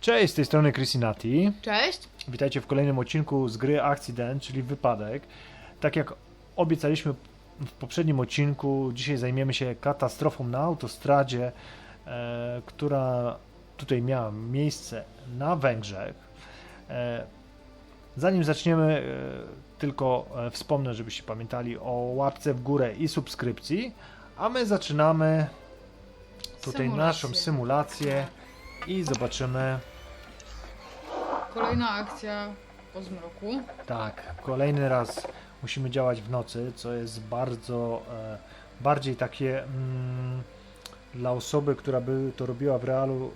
Cześć, z tej strony Chrisinati. Cześć. Witajcie w kolejnym odcinku z gry Accident, czyli Wypadek. Tak jak obiecaliśmy w poprzednim odcinku, dzisiaj zajmiemy się katastrofą na autostradzie, e, która tutaj miała miejsce na Węgrzech. E, zanim zaczniemy, e, tylko e, wspomnę, żebyście pamiętali o łapce w górę i subskrypcji, a my zaczynamy tutaj naszą symulację i zobaczymy Kolejna akcja po zmroku. Tak, kolejny raz musimy działać w nocy, co jest bardzo e, bardziej takie mm, dla osoby, która by to robiła w realu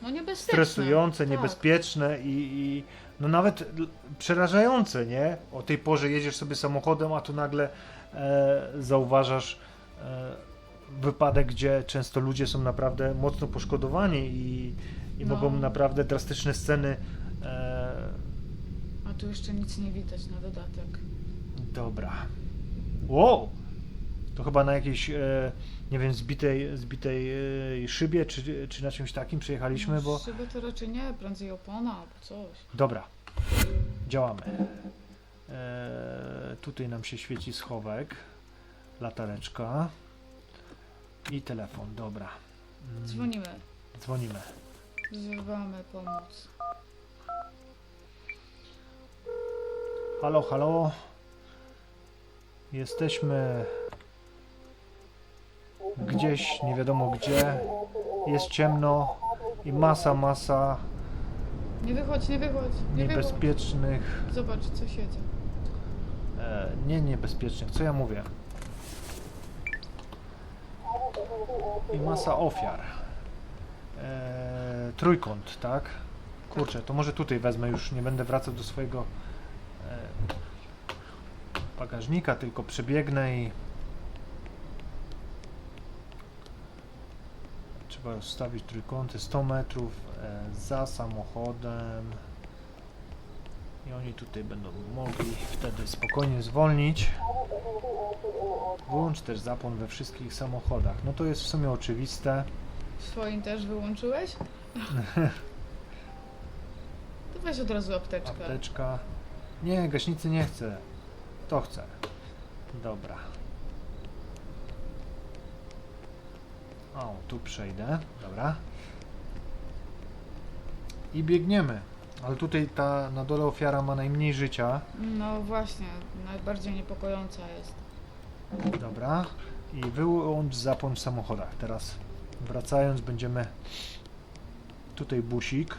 e, No niebezpieczne. stresujące, Tak. niebezpieczne i, i no nawet przerażające, nie? O tej porze jedziesz sobie samochodem, a tu nagle e, zauważasz e, wypadek, gdzie często ludzie są naprawdę mocno poszkodowani i, i No. mogą naprawdę drastyczne sceny tu jeszcze nic nie widać na dodatek. Dobra. Wow! To chyba na jakiejś, e, nie wiem, zbitej, zbitej e, szybie, czy, czy na czymś takim przyjechaliśmy, bo... Szyby to raczej nie, prędzej opona albo coś. Dobra. Działamy. E, tutaj nam się świeci schowek, latareczka i telefon. Dobra. Mm, Dzwonimy. Dzwonimy. Wzywamy pomoc. Halo, halo. Jesteśmy gdzieś, nie wiadomo gdzie. Jest ciemno i masa, masa Nie wychodź, nie wychodź, nie wychodź. niebezpiecznych, Zobacz, co siedzi. e, nie niebezpiecznych, co ja mówię? I masa ofiar. E, trójkąt, tak? Kurczę, to może tutaj wezmę już, nie będę wracał do swojego bagażnika, tylko przebiegnę i trzeba ustawić trójkąty 100 metrów e, za samochodem i oni tutaj będą mogli wtedy spokojnie zwolnić. Włącz też zapłon we wszystkich samochodach. No to jest w sumie oczywiste. Swoim też wyłączyłeś? To weź od razu apteczkę. Apteczka. Nie, gaśnicy nie chcę. To chcę. Dobra. O, tu przejdę. Dobra. I biegniemy. Ale tutaj ta na dole ofiara ma najmniej życia. No właśnie, najbardziej niepokojąca jest. Dobra. I wyłącz zapłon w samochodach. Teraz wracając będziemy tutaj busik.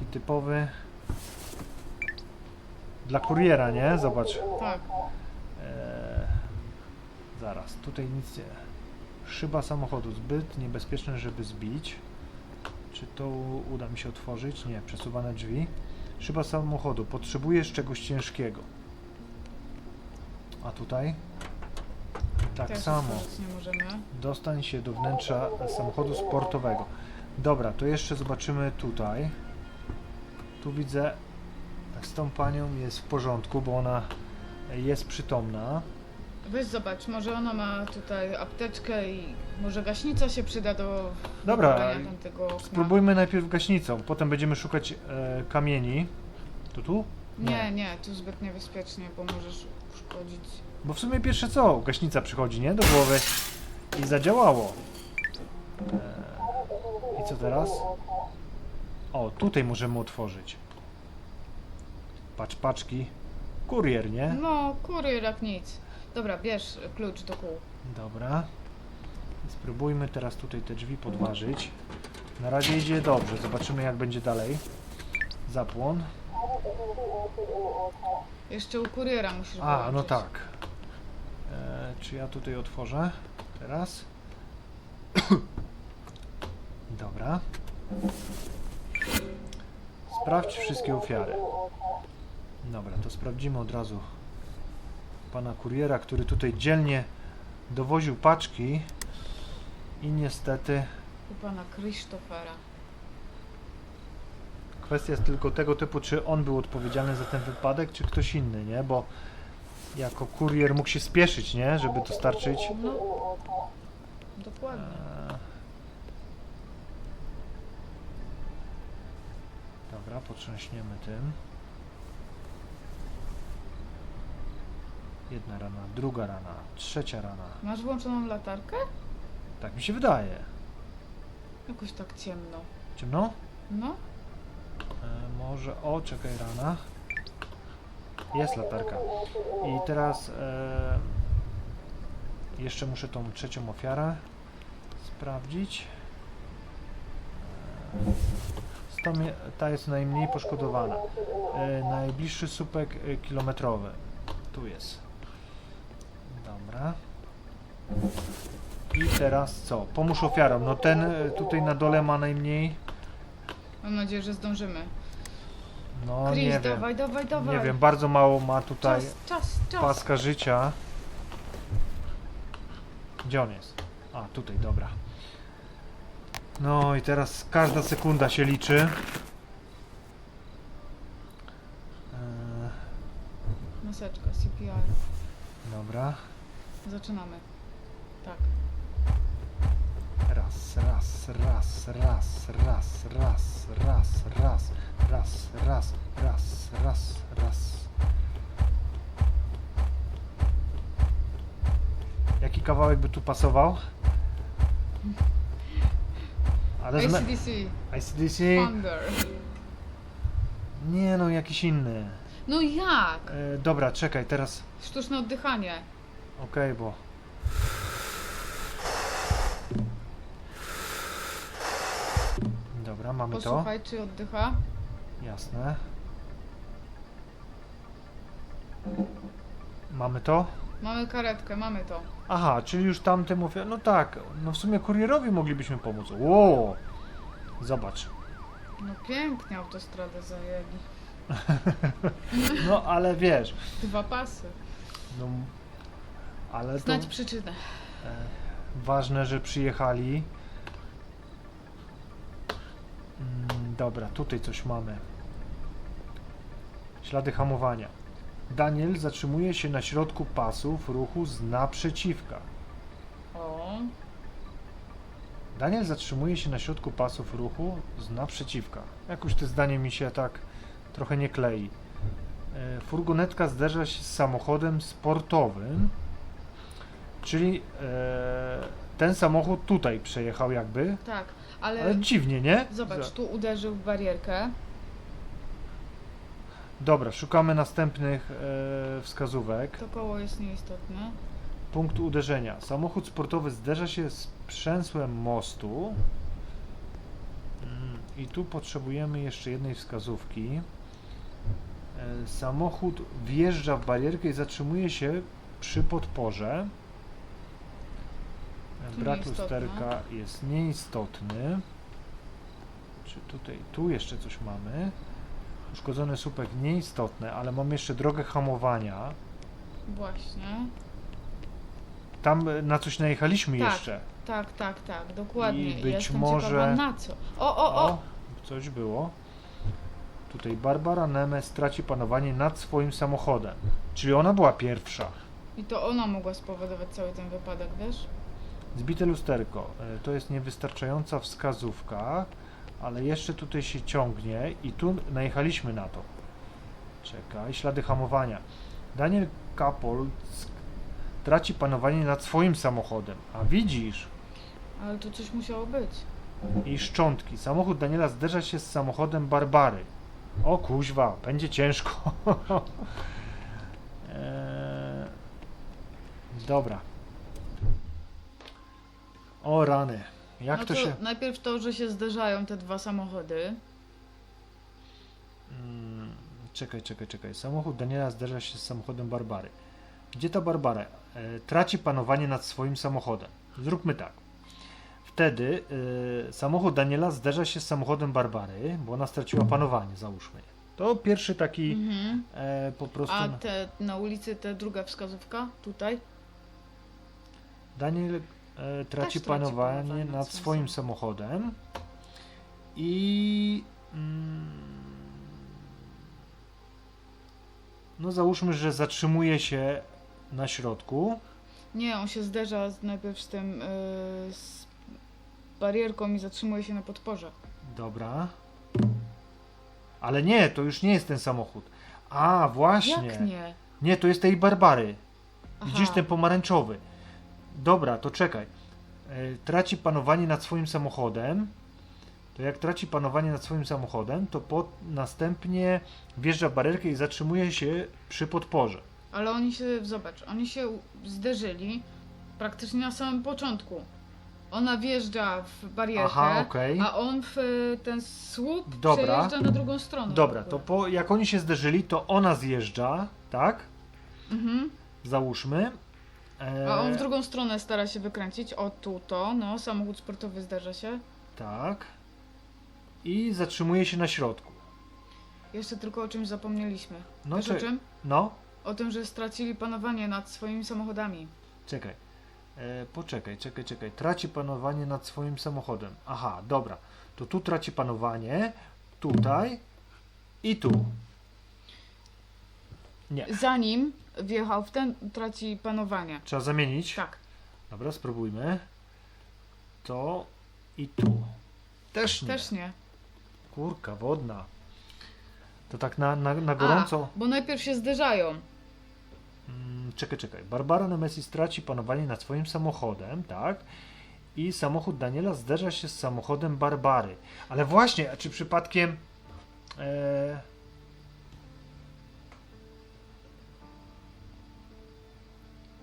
Taki typowy dla kuriera, nie? Zobacz. Tak. Eee, zaraz, tutaj nic nie. Szyba samochodu zbyt niebezpieczne, żeby zbić. Czy to uda mi się otworzyć? Nie, przesuwane drzwi. Szyba samochodu. Potrzebujesz czegoś ciężkiego. A tutaj? Tak Też samo. Dostań się do wnętrza samochodu sportowego. Dobra, to jeszcze zobaczymy tutaj. Tu widzę, tak z tą panią jest w porządku, bo ona jest przytomna. Weź zobacz, może ona ma tutaj apteczkę i może gaśnica się przyda do Dobra, wypalenia tamtego okna. Spróbujmy najpierw gaśnicą, potem będziemy szukać e, kamieni. To tu? Nie, nie, tu zbyt niebezpiecznie, bo możesz uszkodzić. Bo w sumie pierwsze co, gaśnica przychodzi, nie? Do głowy. I zadziałało. E, I co teraz? O, tutaj możemy otworzyć. Patrz, paczki. Kurier, nie? No, kurier jak nic. Dobra, bierz klucz do kół. Dobra. Spróbujmy teraz tutaj te drzwi podważyć. Na razie idzie dobrze, zobaczymy jak będzie dalej. Zapłon. Jeszcze u kuriera musisz A, no wyłączyć. tak. E, czy ja tutaj otworzę? Teraz? Dobra. Sprawdź wszystkie ofiary. Dobra, to sprawdzimy od razu pana kuriera, który tutaj dzielnie dowoził paczki i niestety U pana Krzysztofera. kwestia jest tylko tego typu, czy on był odpowiedzialny za ten wypadek, czy ktoś inny, nie? Bo jako kurier mógł się spieszyć, nie? Żeby dostarczyć No, dokładnie. e, Dobra, potrząśniemy tym. Jedna rana, druga rana, trzecia rana. Masz włączoną latarkę? Tak mi się wydaje. Jakoś tak ciemno. Ciemno? No, E, może. O, czekaj, rana. Jest latarka. I teraz e, jeszcze muszę tą trzecią ofiarę sprawdzić. E, ta, mnie- ta jest najmniej poszkodowana. E, najbliższy słupek e, kilometrowy. Tu jest. Dobra. I teraz co? Pomóż ofiarom. No ten e, tutaj na dole ma najmniej. mam nadzieję, że zdążymy. No Chris, nie wiem. dawaj, dawaj, dawaj. Nie wiem, bardzo mało ma tutaj Czas, czas, czas. paska życia. Gdzie on jest? A, tutaj, dobra. No i teraz każda sekunda się liczy. Eee, Maseczka, CPR. dobra. Zaczynamy. Tak. Raz, raz, raz, raz, raz, raz, raz, raz, raz, raz, raz, raz, raz. Jaki kawałek by tu pasował? Ale z me- ACDC? Thunder. Nie no, jakiś inny. No jak? E, dobra, czekaj, teraz. Sztuczne oddychanie. Okej, bo. Dobra, mamy to. Posłuchaj, czy oddycha. Jasne. Mamy to? Mamy karetkę, mamy to. Aha, czyli już tamtym ofiar... No tak, no w sumie kurierowi moglibyśmy pomóc. Ło! Zobacz. No pięknie autostradę zajęli. No ale wiesz, Dwa pasy. no... Ale to Znać przyczynę. e, ważne, że przyjechali. Mm, dobra, tutaj coś mamy. Ślady hamowania. Daniel zatrzymuje się na środku pasów ruchu z naprzeciwka. O, Daniel zatrzymuje się na środku pasów ruchu z naprzeciwka. Jakoś to zdanie mi się tak trochę nie klei. E, Furgonetka zderza się z samochodem sportowym, czyli e, ten samochód tutaj przejechał jakby, tak, ale, ale dziwnie, nie? zobacz, tu uderzył w barierkę. Dobra, szukamy następnych e, wskazówek. To koło jest nieistotne. Punkt uderzenia. Samochód sportowy zderza się z przęsłem mostu. Mm, I tu potrzebujemy jeszcze jednej wskazówki. E, Samochód wjeżdża w barierkę i zatrzymuje się przy podporze. E, Tu Brak nieistotne. lusterka jest nieistotny. Czy tutaj, tu jeszcze coś mamy? Uszkodzony słupek nieistotne, ale mam jeszcze drogę hamowania. Właśnie. Tam e, na coś najechaliśmy Tak. jeszcze. Tak, tak, tak, dokładnie. I być Jestem może- ciekawa na co. O, o, o! coś było. Tutaj Barbara Neme straci panowanie nad swoim samochodem. Czyli ona była pierwsza. I to ona mogła spowodować cały ten wypadek, wiesz? Zbite lusterko. E, To jest niewystarczająca wskazówka, ale jeszcze tutaj się ciągnie i tu najechaliśmy na to. Czekaj, ślady hamowania. Daniel Kapold traci panowanie nad swoim samochodem. A widzisz, Ale to coś musiało być. i szczątki. Samochód Daniela zderza się z samochodem Barbary. O kuźwa, będzie ciężko. eee, dobra. O rany. Jak no to się... Najpierw to, że się zderzają te dwa samochody. Mm, czekaj, czekaj, czekaj. Samochód Daniela zderza się z samochodem Barbary. Gdzie ta Barbara? E, traci panowanie nad swoim samochodem. Zróbmy tak. Wtedy e, samochód Daniela zderza się z samochodem Barbary, bo ona straciła panowanie, załóżmy. To pierwszy taki Mhm. e, po prostu. A te na ulicy, te druga wskazówka, tutaj. Daniel e, traci panowanie panowanie nad swoim samochodem i mm, no załóżmy, że zatrzymuje się na środku. Nie, on się zderza z, najpierw z tym, yy, z barierką i zatrzymuje się na podporze. Dobra. Ale nie, to już nie jest ten samochód. A, właśnie. Jak nie? Nie, to jest tej Barbary. Aha. Widzisz ten pomarańczowy. Dobra, to czekaj. E, Traci panowanie nad swoim samochodem. To jak traci panowanie nad swoim samochodem, to po, następnie wjeżdża w barierkę i zatrzymuje się przy podporze. Ale oni się, zobacz, oni się zderzyli praktycznie na samym początku. Ona wjeżdża w barierkę, Aha, okej. a on w e, ten słup Dobra. przejeżdża na drugą stronę. Dobra, to po, jak oni się zderzyli, to ona zjeżdża, tak? Mhm. Załóżmy. E, A on w drugą stronę stara się wykręcić. O, tu to, no, samochód sportowy zdarza się. Tak. I zatrzymuje się na środku. Jeszcze tylko o czymś zapomnieliśmy. No, Wiesz cze- o czym? No, O tym, że stracili panowanie nad swoimi samochodami. czekaj. E, poczekaj, czekaj, czekaj. Traci panowanie nad swoim samochodem. Aha, dobra. To tu traci panowanie, tutaj i tu. Nie. Zanim wjechał w ten, traci panowanie. Trzeba zamienić. Tak. Dobra, spróbujmy. To i tu. Też nie. Też nie. Kurka wodna. To tak na, na, na gorąco. A, bo najpierw się zderzają. Mm, czekaj, czekaj. Barbara Nemesis traci panowanie nad swoim samochodem, tak? I samochód Daniela zderza się z samochodem Barbary. Ale właśnie, a czy przypadkiem. E...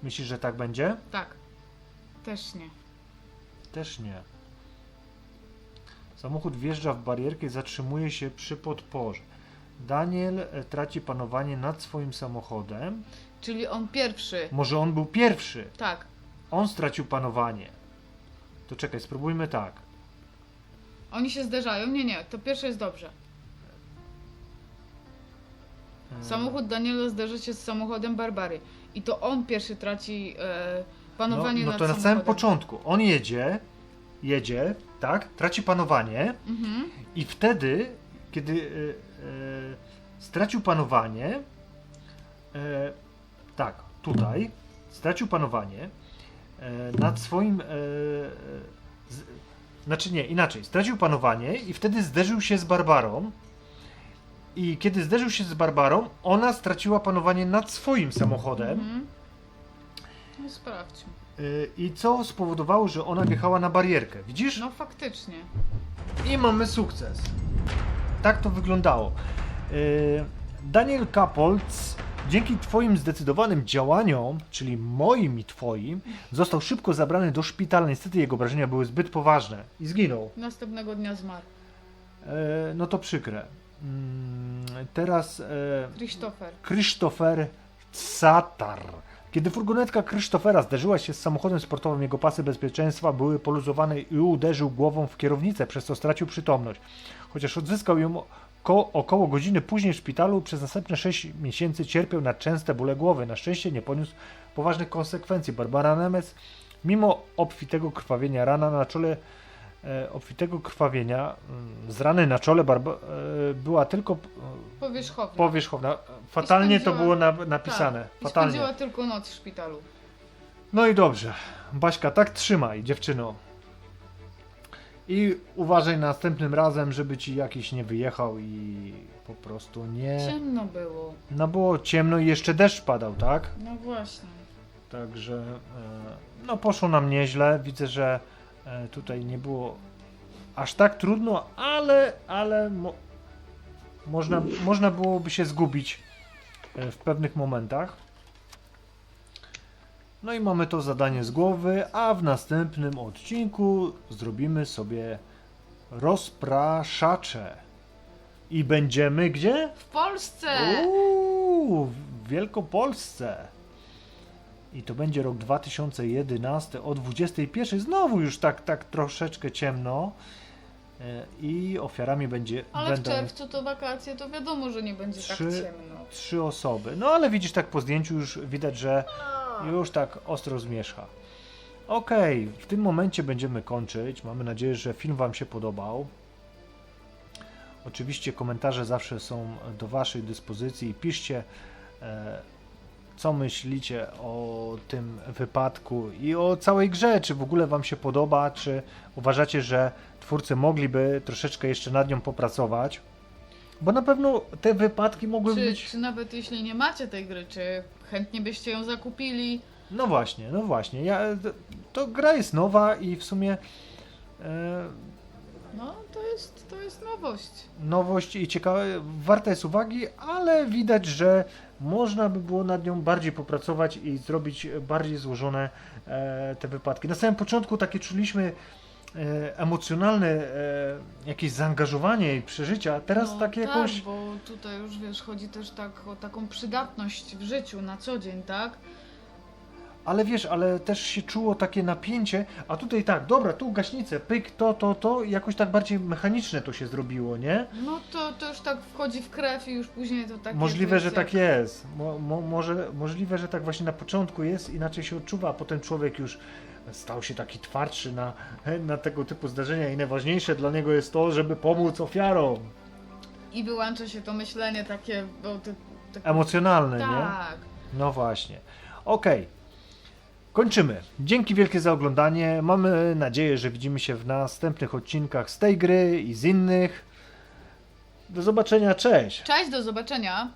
Myślisz, że tak będzie? Tak. Też nie. Też nie. Samochód wjeżdża w barierkę i zatrzymuje się przy podporze. Daniel e, traci panowanie nad swoim samochodem. Czyli on pierwszy. Może on był pierwszy. Tak. On stracił panowanie. To czekaj, spróbujmy tak. Oni się zderzają. Nie, nie. To pierwsze jest dobrze. E, Samochód Daniela zderza się z samochodem Barbary. I to on pierwszy traci e, No, panowanie no nad to na samym początku. On jedzie, jedzie, tak? Traci panowanie Mhm. i wtedy, kiedy e, e, stracił panowanie, e, tak, tutaj, stracił panowanie e, nad swoim. E, z, znaczy nie, inaczej. Stracił panowanie i wtedy zderzył się z Barbarą. I kiedy zderzył się z Barbarą, ona straciła panowanie nad swoim samochodem. Mhm. No sprawdźmy. Y, I co spowodowało, że ona wjechała na barierkę. Widzisz? No faktycznie. I mamy sukces. Tak to wyglądało. Y, Daniel Kapolc, dzięki Twoim zdecydowanym działaniom, czyli moim i Twoim, został szybko zabrany do szpitala. Niestety jego obrażenia były zbyt poważne i zginął. Następnego dnia zmarł. E, No to przykre. Mm, Teraz e, Christopher. Krzysztofer Catar. Kiedy furgonetka Krzysztofera zderzyła się z samochodem sportowym, jego pasy bezpieczeństwa były poluzowane i uderzył głową w kierownicę, przez co stracił przytomność. Chociaż odzyskał ją ko- około godziny później w szpitalu, przez następne 6 miesięcy cierpiał na częste bóle głowy. Na szczęście nie poniósł poważnych konsekwencji. Barbara Nemes, mimo obfitego krwawienia rana na czole, obfitego krwawienia mm, z rany na czole Barba, e, była tylko e, Powierzchowna. powierzchowna. Fatalnie to było na, napisane. Tak. I Fatalnie. spędziła tylko noc w szpitalu. No i dobrze. Baśka, tak trzymaj, dziewczyno. I uważaj następnym razem, żeby ci jakiś nie wyjechał i po prostu nie. Ciemno było. No było ciemno i jeszcze deszcz padał, tak? No właśnie. Także e, no poszło nam nieźle. Widzę, że e, tutaj nie było aż tak trudno, ale, ale mo, można, można byłoby się zgubić e, w pewnych momentach. No i mamy to zadanie z głowy, a w następnym odcinku zrobimy sobie rozpraszacze. I będziemy gdzie? W Polsce! Uuu, w Wielkopolsce. I to będzie rok 2011 o 21. Znowu już tak, tak troszeczkę ciemno. E, I ofiarami będzie, Ale w będą czerwcu to wakacje, to wiadomo, że nie będzie Trzy- tak ciemno. trzy osoby. No ale widzisz, tak po zdjęciu już widać, że już tak ostro zmierzcha. Okej, w tym momencie będziemy kończyć. Mamy nadzieję, że film Wam się podobał. Oczywiście komentarze zawsze są do Waszej dyspozycji. Piszcie, e, co myślicie o tym wypadku i o całej grze. Czy w ogóle Wam się podoba, czy uważacie, że twórcy mogliby troszeczkę jeszcze nad nią popracować. Bo na pewno te wypadki mogły Czy, być. czy nawet jeśli nie macie tej gry, czy chętnie byście ją zakupili? No właśnie, no właśnie. Ja, to, to gra jest nowa i w sumie e, No, to jest, to jest nowość. nowość i ciekawe, warta jest uwagi, ale widać, że można by było nad nią bardziej popracować i zrobić bardziej złożone e, te wypadki. Na samym początku takie czuliśmy e, emocjonalne e, jakieś zaangażowanie i przeżycia, a teraz no, takie tak, jakoś... bo tutaj już wiesz, chodzi też tak o taką przydatność w życiu na co dzień, tak? Ale wiesz, ale też się czuło takie napięcie, a tutaj tak, dobra, tu gaśnicę, pyk, to, to, to, jakoś tak bardziej mechaniczne to się zrobiło, nie? No to, to już tak wchodzi w krew i już później to tak Możliwe, jest, że wiesz, tak jak- jest. Mo, mo, może, możliwe, że tak właśnie na początku jest, inaczej się odczuwa, a potem człowiek już stał się taki twardszy na, na tego typu zdarzenia i najważniejsze dla niego jest to, żeby pomóc ofiarom. I wyłącza się to myślenie takie, bo ty, tak, Emocjonalne, nie? tak. No właśnie. Okej. Kończymy. Dzięki wielkie za oglądanie. Mamy nadzieję, że widzimy się w następnych odcinkach z tej gry i z innych. Do zobaczenia, cześć! Cześć, do zobaczenia.